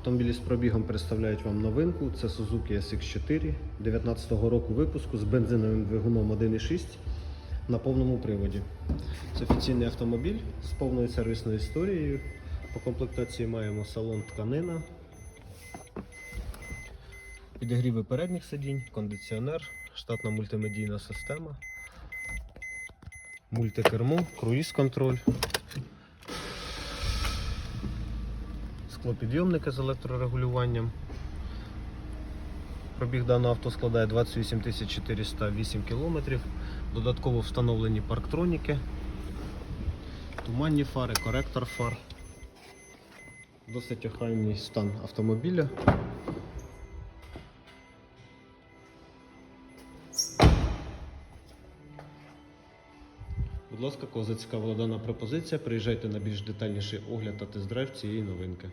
Автомобілі з пробігом представляють вам новинку. Це Suzuki SX4 19-го року випуску з бензиновим двигуном 1.6 на повному приводі. Це офіційний автомобіль з повною сервісною історією. По комплектації маємо салон тканина, підігріви передніх сидінь, кондиціонер, штатна мультимедійна система, мультикермо, круїз-контроль. Склопідйомники з електрорегулюванням. Пробіг даного авто складає 28 408 км. Додатково встановлені парктроніки, туманні фари, коректор фар. Досить охайний стан автомобіля. Будь ласка, кого зацікавила дана пропозиція, приїжджайте на більш детальніший огляд та тест-драйв цієї новинки.